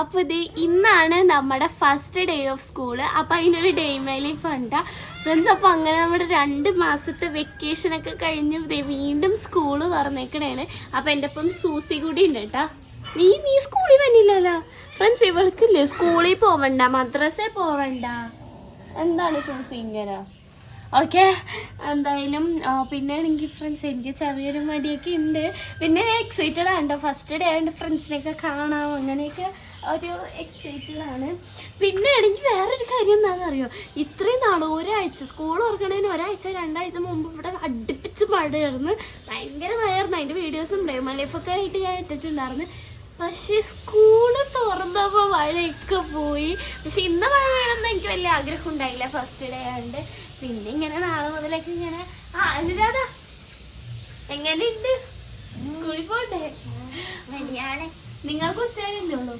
അപ്പോൾ ഇത് ഇന്നാണ് നമ്മുടെ ഫസ്റ്റ് ഡേ ഓഫ് സ്കൂൾ അപ്പോൾ അതിനൊരു ഡേ മൈലി ഫണ്ട ഫ്രണ്ട്സ് അപ്പോൾ അങ്ങനെ നമ്മുടെ രണ്ട് മാസത്തെ വെക്കേഷനൊക്കെ കഴിഞ്ഞ് വീണ്ടും സ്കൂൾ തുറന്നേക്കണേണ്. അപ്പോൾ എന്റെ ഒപ്പം സൂസി കൂടി ഉണ്ട് കേട്ടോ. നീ നീ സ്കൂളിൽ വന്നില്ലല്ലോ? ഫ്രണ്ട്സ് ഇവൾക്കില്ലേ സ്കൂളിൽ പോവണ്ട മദ്രസേ പോവണ്ട? എന്താണ് സൂസി ഇങ്ങനെ? ഓക്കെ എന്തായാലും പിന്നെ ആണെങ്കിൽ ഫ്രണ്ട്സ് എനിക്ക് ചെറിയൊരു മടിയൊക്കെ ഉണ്ട്. പിന്നെ എക്സൈറ്റഡ് ആണ് ഫസ്റ്റ് ഡേ ആയതുകൊണ്ട് ഫ്രണ്ട്സിനെയൊക്കെ കാണാം. അങ്ങനെയൊക്കെ ഒരു എക്സൈറ്റഡ് ആണ്. പിന്നെ ആണെങ്കിൽ വേറൊരു കാര്യം എന്താണെന്ന് അറിയോ ഇത്രയും നാൾ ഒരാഴ്ച സ്കൂൾ ഓർക്കണേന് ഒരാഴ്ച രണ്ടാഴ്ച മുമ്പ് ഇവിടെ അടുപ്പിച്ച് മഴയായിരുന്നു. ഭയങ്കര മഴയായിരുന്നു. അതിന്റെ വീഡിയോസും ഉണ്ടായി മലയപ്പൊക്കെ ആയിട്ട് ഞാൻ ഇട്ടിട്ടുണ്ടായിരുന്നു. പക്ഷേ സ്കൂൾ തുറന്നപ്പോൾ മഴയൊക്കെ പോയി. പക്ഷെ ഇന്ന് മഴ വേണമെന്ന് എനിക്ക് വലിയ ആഗ്രഹം ഉണ്ടായില്ല. ഫസ്റ്റ് ഡേ ആയതുകൊണ്ട് പിന്നെ ഇങ്ങനെ നാളെ മുതലേക്ക് ഇങ്ങനെ ആ അനുരാധ എങ്ങനെയുണ്ട്? സ്കൂളിൽ പോണ്ടേ? നിങ്ങൾക്ക് ഉച്ചയല്ലേ ഉള്ളൂ?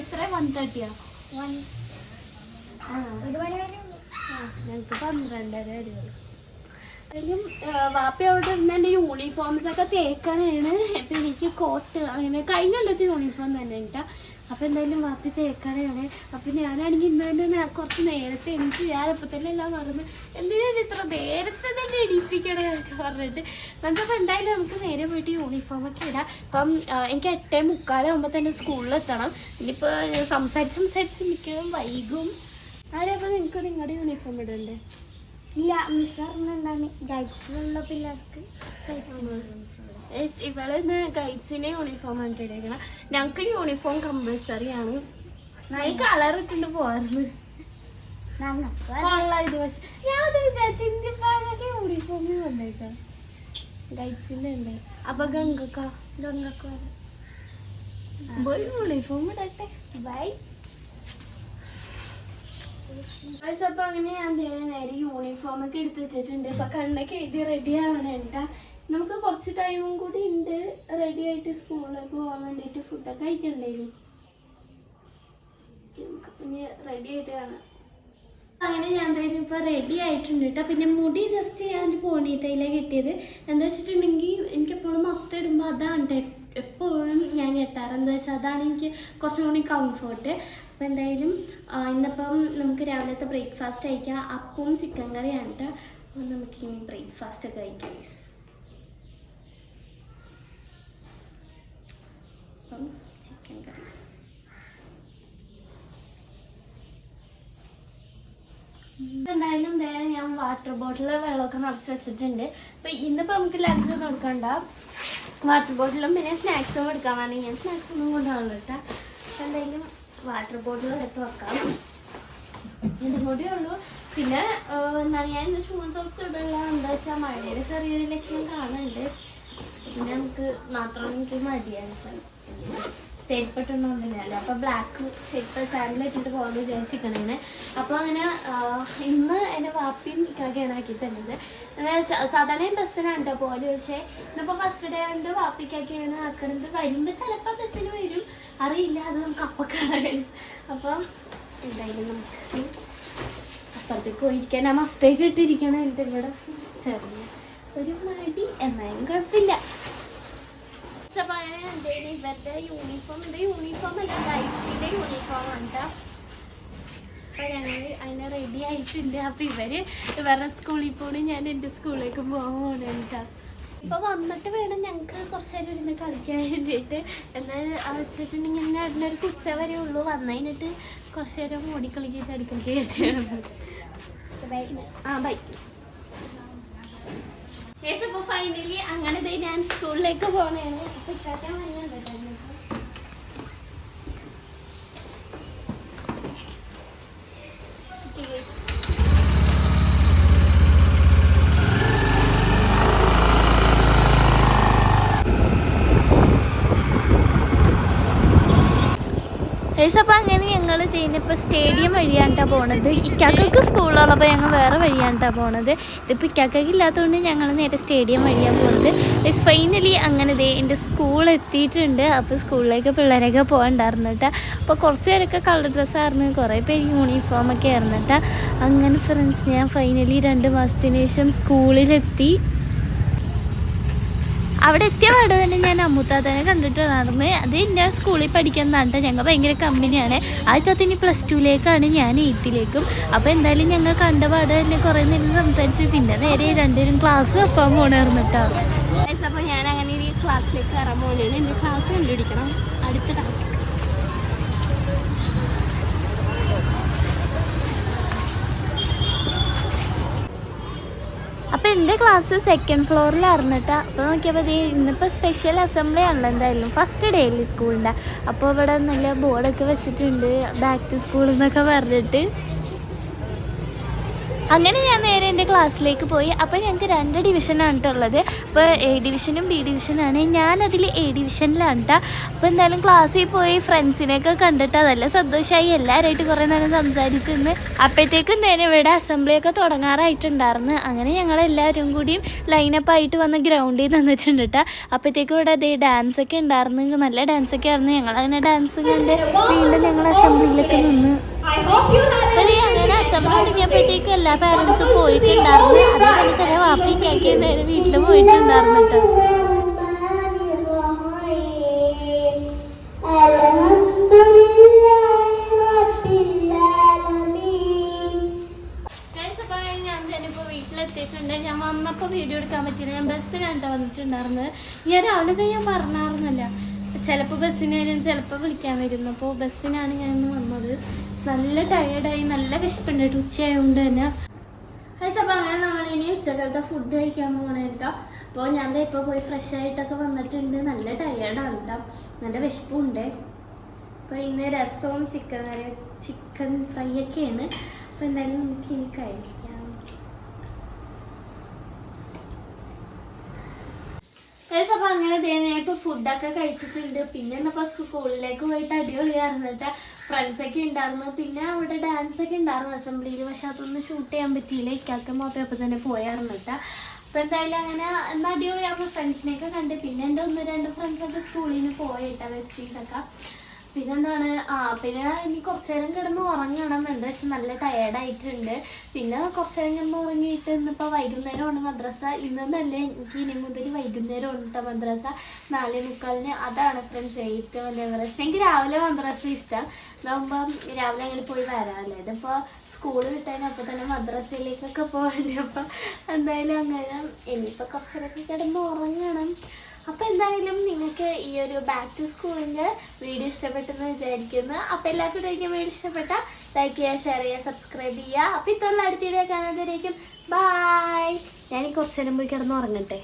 എത്ര വൺ. തേർട്ടിയാ ആ ഞങ്ങൾക്ക് പന്ത്രണ്ടര വരെയുള്ളൂ വാപ്പി അവിടെ ഇരുന്ന് എന്റെ യൂണിഫോംസ് ഒക്കെ തേക്കണേണ്. ഇപ്പം എനിക്ക് കോട്ട് അങ്ങനെ കഴിഞ്ഞ കൊല്ലത്തെ യൂണിഫോം തന്നെ കേട്ടോ അപ്പം എന്തായാലും വാപ്പി തേക്കണേണ്. അപ്പം ഞാനാണെങ്കിൽ ഇന്ന് തന്നെ കുറച്ച് നേരത്തെ എനിക്ക് ഞാനപ്പോൾ തന്നെ എല്ലാം മറന്ന് എന്തിനാണ് ഇത്ര നേരത്തെ തന്നെ എണീപ്പിക്കണേ എന്നൊക്കെ പറഞ്ഞിട്ട്. നമുക്കപ്പോൾ എന്തായാലും നമുക്ക് നേരെ പോയിട്ട് യൂണിഫോം ഒക്കെ ഇടാം. അപ്പം എനിക്ക് എട്ടേ മുക്കാലാകുമ്പോൾ തന്നെ സ്കൂളിലെത്തണം ഇനിയിപ്പോൾ സംസാരിച്ച് സംസാരിച്ച് മിക്കതും വൈകും. ആരെയപ്പോൾ നിങ്ങൾക്ക് നിങ്ങളുടെ യൂണിഫോം ഇടണ്ടേ? ഇല്ല മിസ് പറഞ്ഞിട്ടുണ്ടാണ് ഗൈഡ്സിലുള്ള പിള്ളേർക്ക് Yes, ഇവൾ ഇന്ന് ഗൈഡ്സിനെ യൂണിഫോം ആണ് ഇട്ടേക്കണം ഞങ്ങൾക്ക് യൂണിഫോം കമ്പൽസറി ആണ് ഈ കളർ ഇട്ടിട്ട് പോവാറുണ്ട് ഗംഗക്കാ കൊള്ളാം ഇത് പക്ഷെ. വിചാരിച്ചു ഉണ്ട്. അപ്പൊ ഗംഗക്ക? ഗംഗക്ക യൂണിഫോം ഇടട്ടെ. ബൈ അപ്പൊ അങ്ങനെ ഞാൻ നേരെ യൂണിഫോം ഒക്കെ എടുത്ത് വെച്ചിട്ടുണ്ട്. ഇപ്പൊ കണ്ണൊക്കെ എഴുതി റെഡി ആവണേട്ടാ നമുക്ക് കുറച്ച് ടൈമും കൂടി ഉണ്ട്. റെഡി ആയിട്ട് സ്കൂളിലേക്ക് പോകാൻ വേണ്ടിയിട്ട് ഫുഡൊക്കെ കഴിക്കണ്ടേ റെഡി ആയിട്ട് അങ്ങനെ ഞാൻ എന്തായാലും ഇപ്പൊ റെഡി ആയിട്ടുണ്ട് കേട്ടോ. പിന്നെ മുടി ജസ്റ്റ് ഞാൻ പോണി തൈല കിട്ടിയത്. എന്താ വെച്ചിട്ടുണ്ടെങ്കിൽ എനിക്ക് എപ്പോഴും മഫ്ത ഇടുമ്പോൾ അതാണ്. എപ്പോഴും ഞാൻ കെട്ടാറ്. എന്താ വെച്ചാൽ അതാണ് എനിക്ക് കുറച്ചും കൂടി കംഫർട്ട് അപ്പോൾ എന്തായാലും ഇന്നിപ്പം നമുക്ക് രാവിലത്തെ ബ്രേക്ക്ഫാസ്റ്റ് കഴിക്കാം. അപ്പവും ചിക്കൻ കറിയാണ് അപ്പോൾ നമുക്ക് ഇനി ബ്രേക്ക്ഫാസ്റ്റ് ഒക്കെ കഴിക്കാം പ്ലീസ് അപ്പം ചിക്കൻ കറി. എന്തായാലും ദേ ഞാൻ വാട്ടർ ബോട്ടിൽ വെള്ളമൊക്കെ നിറച്ച് വെച്ചിട്ടുണ്ട്. അപ്പൊ ഇന്നിപ്പോ നമുക്ക് ലഞ്ച് ഒന്നും എടുക്കണ്ട. വാട്ടർ ബോട്ടിലും പിന്നെ സ്നാക്സും എടുക്കാൻ വേണ്ടി ഞാൻ സ്നാക്സ് ഒന്നും കൊണ്ടുപോകണം എന്തായാലും വാട്ടർ ബോട്ടിൽ എടുത്ത് വെക്കാം. ഇതും കൂടിയേ ഉള്ളൂ. പിന്നെ എന്താണ് ഞാൻ ഇന്ന് ഷൂൺ സോക്സ് ഇടുള്ള എന്താ വെച്ചാൽ മഴയുടെ ചെറിയൊരു ലക്ഷ്യം കാണുന്നുണ്ട് പിന്നെ നമുക്ക് മാത്രം എനിക്ക് മടിയാണ് ഫ്രണ്ട്സ് ചെരുപ്പിട്ടുണ്ടോന്നില്ല അപ്പൊ ബ്ലാക്ക് ചെരിപ്പ് സാരിൽ ഇട്ടിട്ട് പോകാമെന്ന് വിചാരിച്ചിരിക്കണേ അപ്പൊ അങ്ങനെ ഇന്ന് എന്റെ വാപ്പിയും ഇക്കാക്കിയാണ് ആക്കി തന്നത് സാധാരണ ബസ്സിനാണ് കേട്ടോ പോലെ പക്ഷേ ഇന്നിപ്പോ ഫസ്റ്റ് ഡേ ഉണ്ട് വാപ്പിക്കാക്കിയാണ് ആക്കണത് വരുമ്പോ ചിലപ്പോ ബസ്സിന് വരും. അറിയില്ല അത് നമുക്ക് അപ്പൊ കാണാം. അപ്പം എന്തായാലും നമുക്ക് അപ്പുറത്തേക്ക് പോയിരിക്കാൻ ആ മസ്തേക്ക് ഇട്ടിരിക്കണം എന്റെ ഇവിടെ ചെറിയ ഒരു മടി. എന്നാലും കുഴപ്പമില്ല. അപ്പൊ അങ്ങനെ എന്തേലും ഇവരുടെ യൂണിഫോം ഇത് യൂണിഫോം അല്ല യൂണിഫോം ആണ് ട്ടോ. അപ്പൊ ഞങ്ങൾ റെഡി ആയിട്ടുണ്ട് അപ്പൊ ഇവർ ഇവരുടെ സ്കൂളിൽ പോണു ഞാൻ എന്റെ സ്കൂളിലേക്ക് പോവാണ് കേട്ടോ ഇപ്പൊ വന്നിട്ട് വേണം ഞങ്ങൾക്ക് കുറച്ച് നേരം ഇരുന്ന് കളിക്കാൻ വേണ്ടിയിട്ട് എന്നാൽ വെച്ചിട്ടുണ്ടെങ്കിൽ ഞാൻ ഒരു ഉച്ച വരെ ഉള്ളൂ വന്നു കഴിഞ്ഞിട്ട് കുറച്ച് നേരം ഓടിക്കളിക്കാൻ കളിക്കാൻ ചെയ്യണം ആ ബൈ കേസ് അപ്പൊ ഫൈനലി അങ്ങനെ ദേ ഞാൻ സ്കൂളിലേക്ക് പോണേണ് അപ്പൊ ഇക്കാക്കാൻ വരുന്നുണ്ട് കേട്ടോ ഇന്നിപ്പോ. Okay, guys. ഗൈസ് അപ്പോൾ അങ്ങനെ ഞങ്ങൾ ഇതിനിപ്പോൾ സ്റ്റേഡിയം വഴിയാണ്ടാണ് പോണത് ഇക്കാക്കൾക്ക് സ്കൂളുള്ളപ്പോൾ ഞങ്ങൾ വേറെ വഴിയാണ്ടാണ് പോണത്. ഇതിപ്പോൾ ഇക്കാക്കൾക്ക് ഇല്ലാത്തതുകൊണ്ട് ഞങ്ങൾ നേരെ സ്റ്റേഡിയം വഴിയാണ് പോണത്. ഫൈനലി അങ്ങനെ ദേ എന്റെ സ്കൂൾ എത്തിയിട്ടുണ്ട്. അപ്പോൾ സ്കൂളിലേക്ക് പിള്ളേരൊക്കെ പോകണ്ടായിരുന്നു കേട്ടോ. അപ്പോൾ കുറച്ച് പേരൊക്കെ കളർ ഡ്രസ്സായിരുന്നു കുറേ പേര് യൂണിഫോമൊക്കെ ആയിരുന്നു കേട്ടോ. അങ്ങനെ ഫ്രണ്ട്സ് ഞാൻ ഫൈനലി രണ്ട് മാസത്തിന് ശേഷം സ്കൂളിലെത്തി അവിടെ എത്തിയ പാട് തന്നെ ഞാൻ അമ്മുത്താത്തനെ നടന്ന് അത് എന്റെ സ്കൂളിൽ പഠിക്കാൻ പഠിക്കുന്നതാണ് ഞങ്ങൾ ഭയങ്കര കമ്പനിയാണ്. ആദ്യത്തെ ഇനി പ്ലസ് ടുവിലേക്കാണ് ഞാൻ എയ്ത്തിലേക്കും അപ്പോൾ എന്തായാലും ഞങ്ങൾ കണ്ട പാട് തന്നെ കുറേ നേരം സംസാരിച്ച്. പിന്നെ നേരെ രണ്ടുപേരും ക്ലാസ് അപ്പം പോണായിരുന്നു കേട്ടോ അപ്പോൾ ഞാൻ അങ്ങനെ ഈ ക്ലാസ്സിലേക്ക് കയറാൻ പോകുന്നതാണ് എന്റെ ക്ലാസ് കണ്ടുപിടിക്കണം. അടുത്ത ക്ലാസ് എന്റെ ക്ലാസ് സെക്കൻഡ് ഫ്ലോറിൽ കേട്ടോ അപ്പോൾ നോക്കിയപ്പോൾ ഇന്നിപ്പോൾ സ്പെഷ്യൽ അസംബ്ലി ആണല്ലോ എന്തായാലും. ഫസ്റ്റ് ഡേ അല്ലേ സ്കൂളിന്റെ അപ്പോൾ ഇവിടെ നല്ല ബോർഡൊക്കെ വെച്ചിട്ടുണ്ട്. ബാക്ക് ടു സ്കൂൾ എന്നൊക്കെ പറഞ്ഞിട്ട്. അങ്ങനെ ഞാൻ നേരെ എന്റെ ക്ലാസ്സിലേക്ക് പോയി. അപ്പോൾ ഞങ്ങൾക്ക് രണ്ട് ഡിവിഷനാണ് കേട്ടോ ഉള്ളത്. അപ്പോൾ എ ഡിവിഷനും ബി ഡിവിഷനാണ്. ഞാനതിൽ എ ഡിവിഷനിലാണ് കേട്ടോ അപ്പോൾ എന്തായാലും ക്ലാസ്സിൽ പോയി ഫ്രണ്ട്സിനെയൊക്കെ കണ്ടിട്ട് അതല്ല സന്തോഷമായി എല്ലാവരുമായിട്ട് കുറേ നേരം സംസാരിച്ചെന്ന്. അപ്പോഴത്തേക്കും നേരെ ഇവിടെ അസംബ്ലിയൊക്കെ തുടങ്ങാറായിട്ടുണ്ടായിരുന്നു. അങ്ങനെ ഞങ്ങളെല്ലാവരും കൂടിയും ലൈനപ്പ് ആയിട്ട് വന്ന് ഗ്രൗണ്ടിൽ നിന്നിട്ടുണ്ട് കേട്ടോ അപ്പോഴത്തേക്കും ഇവിടെ അതേ ഡാൻസ് ഒക്കെ ഉണ്ടായിരുന്നു. നല്ല ഡാൻസ് ഒക്കെ ആയിരുന്നു. ഞങ്ങളങ്ങനെ ഡാൻസ് കണ്ട് വീണ്ടും ഞങ്ങൾ അസംബ്ലിയിലൊക്കെ നിന്ന്. അതെ അങ്ങനെ അസംബ്ലി തുടങ്ങിയപ്പോഴത്തേക്കും എല്ലാ പാരൻസും പോയിട്ടുണ്ടായിരുന്നു. അതേപോലെ തന്നെ വാപ്പിക്കാക്കി നേരെ വീട്ടിൽ പോയിട്ടുണ്ടായിരുന്നു കേട്ടോ. ഞാൻ വീട്ടിലെത്തിയിട്ടുണ്ട്. വന്നപ്പോൾ വീഡിയോ എടുക്കാൻ പറ്റിയില്ല. ഞാൻ ബസ് ട്ടോ വന്നിട്ടുണ്ടായിരുന്നത് ഞാൻ രാവിലെ തന്നെ ഞാൻ പറഞ്ഞായിരുന്നല്ല. ചിലപ്പോൾ ബസ്സിന് വരും ചിലപ്പോൾ വിളിക്കാൻ വരും അപ്പോൾ ബസ്സിനാണ് ഞാൻ ഇന്ന് വന്നത്. നല്ല ടയേർഡായി നല്ല വിശപ്പുണ്ട്. കേട്ടോ ഉച്ചയായതുകൊണ്ട് തന്നെ. അപ്പോൾ അങ്ങനെ നമ്മൾ ഇനി ഉച്ചക്കലത്തെ ഫുഡ് കഴിക്കാൻ പോകണേ കേട്ടോ. അപ്പോൾ ഞാൻ ഇപ്പോൾ പോയി ഫ്രഷ് ആയിട്ടൊക്കെ വന്നിട്ടുണ്ട്. നല്ല ടയേർഡാണ് കേട്ടോ. നല്ല വിശപ്പുണ്ട്. അപ്പോൾ ഇന്ന് രസവും ചിക്കൻ കറി ചിക്കൻ ഫ്രൈ ഒക്കെയാണ്. അപ്പോൾ എന്തായാലും നമുക്ക് ഇനി കഴിക്കാം. ഗൈസ് അപ്പോൾ അങ്ങനെ ദേ ഞാൻ ഇപ്പോൾ ഫുഡൊക്കെ കഴിച്ചിട്ടുണ്ട്. പിന്നെ എന്നപ്പോ സ്കൂളിലേക്ക് പോയിട്ട് അടിപൊളിയായിരുന്നു ഫ്രണ്ട്സ് ഒക്കെ ഉണ്ടായിരുന്നു. പിന്നെ അവിടെ ഡാൻസ് ഒക്കെ ഉണ്ടായിരുന്നു അസംബ്ലിയിൽ പക്ഷെ അതൊന്നും ഷൂട്ട് ചെയ്യാൻ പറ്റിയില്ല. ഇക്കാക്ക മാത്രം അപ്പൊ തന്നെ പോയായിരുന്നു അപ്പോൾ എന്തായാലും അങ്ങനെ എന്നാൽ അടിപൊളിയാകുമ്പോൾ ഫ്രണ്ട്സിനെയൊക്കെ കണ്ട് പിന്നെ എന്റെ ഒന്ന് രണ്ട് ഫ്രണ്ട്സൊക്കെ സ്കൂളിൽ നിന്ന് പോയിട്ടാ വെസ്റ്റീസൊക്കെ പിന്നെന്താണ്? ആ പിന്നെ ഇനി കുറച്ചു നേരം കിടന്ന് ഉറങ്ങണം. എന്താ വെച്ചാൽ നല്ല ടയേർഡായിട്ടുണ്ട് പിന്നെ കുറച്ചു നേരം കിടന്ന് ഉറങ്ങിയിട്ട് ഇന്നിപ്പോൾ വൈകുന്നേരമാണ് മദ്രസ. ഇന്ന് നല്ല എനിക്ക് ഇനി മുതൽ വൈകുന്നേരമാണ് കേട്ടോ മദ്രസ. നാല് മുക്കാലിന് അതാണ് ഫ്രണ്ട്സ് ഏറ്റവും വലിയ മദ്രസ. എനിക്ക് രാവിലെ മദ്രസ ഇഷ്ടം. ഇതാകുമ്പം രാവിലെ അങ്ങനെ പോയി വരാമല്ലോ ഇതിപ്പോൾ സ്കൂൾ വിട്ടതിനപ്പോൾ തന്നെ മദ്രസയിലേക്കൊക്കെ പോകണ്ടേ? അപ്പോൾ എന്തായാലും അങ്ങനെ ഇനിയിപ്പോൾ കുറച്ചൊക്കെ കിടന്ന് ഉറങ്ങണം. അപ്പോൾ എന്തായാലും നിങ്ങൾക്ക് ഈ ഒരു ബാക്ക് ടു സ്കൂളിന്റെ വീഡിയോ ഇഷ്ടപ്പെട്ടെന്ന് വിചാരിക്കുന്നു. അപ്പോൾ എല്ലാവർക്കും എനിക്ക് വീഡിയോ ഇഷ്ടപ്പെട്ട ലൈക്ക് ചെയ്യുക ഷെയർ ചെയ്യുക സബ്സ്ക്രൈബ് ചെയ്യുക. അപ്പോൾ ഇത്തവണ അടുത്ത വീഡിയോ കാണാതിരിക്കും ബായ് ഞാൻ കുറച്ചു നേരം പോയി കിടന്ന് ഉറങ്ങട്ടെ.